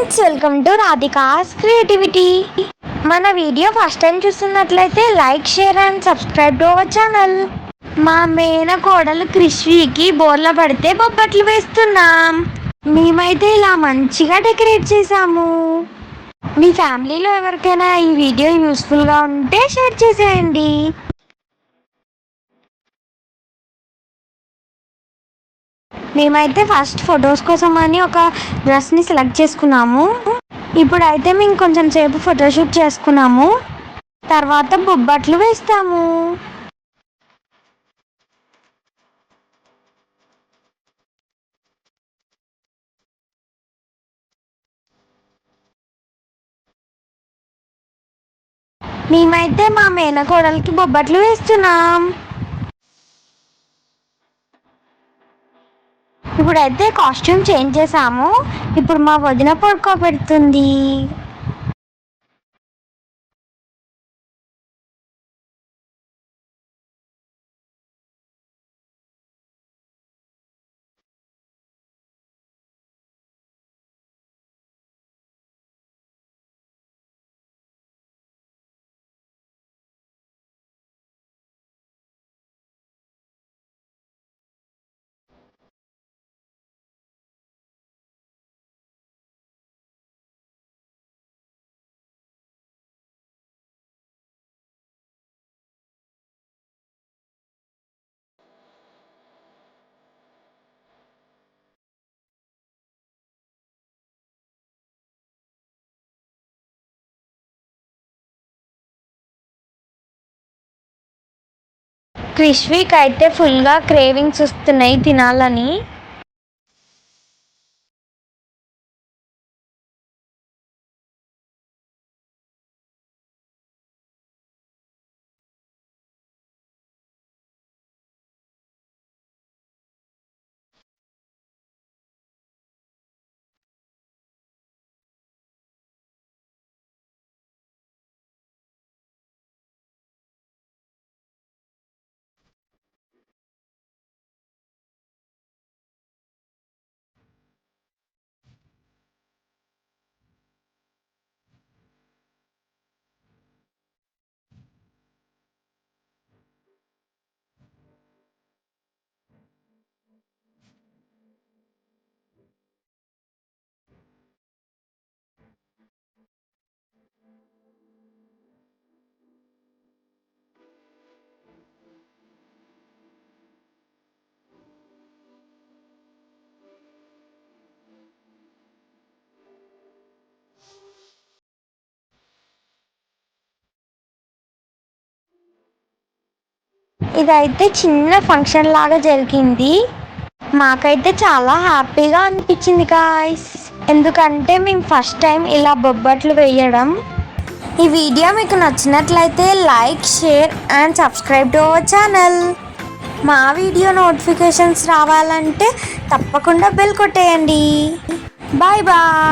Friends welcome to Radhika's creativity. మన video first time చూస్తున్నట్లయితే like share and subscribe to our channel. మా మేన కోడలు కృష్వికి బోర్ల పడితే బొబ్బట్లు వేస్తున్నాం. మేమైతే ఇలా మంచిగా డెకరేట్ చేసాము మీ ఫ్యామిలీలో ఎవరికైనా ఈ వీడియో యూస్ఫుల్గా ఉంటే షేర్ చేసేయండి. మేమైతే ఫస్ట్ ఫొటోస్ కోసం అని ఒక డ్రెస్ని సెలెక్ట్ చేసుకున్నాము. ఇప్పుడైతే మేము కొంచెం సేపు ఫోటోషూట్ చేసుకున్నాము. తర్వాత బొబ్బట్లు వేస్తాము. మేమైతే మా మేనకోడలకి బొబ్బట్లు వేస్తున్నాం. ఇప్పుడైతే కాస్ట్యూమ్ చేంజ్ చేసాము. ఇప్పుడు మా వదిన పడుకోబెడుతుంది. క్రిష్వీకి అయితే ఫుల్గా క్రేవింగ్స్ వస్తున్నాయి తినాలని. ఇదైతే చిన్న ఫంక్షన్ లాగా జరిగింది. మాకైతే చాలా హ్యాపీగా అనిపించింది గాయస్ ఎందుకంటే మేము ఫస్ట్ టైం ఇలా బొబ్బట్లు వేయడం. ఈ వీడియో మీకు నచ్చినట్లయితే like share and subscribe to our channel. మా వీడియో నోటిఫికేషన్స్ రావాలంటే తప్పకుండా బెల్ కొట్టేయండి. Bye bye.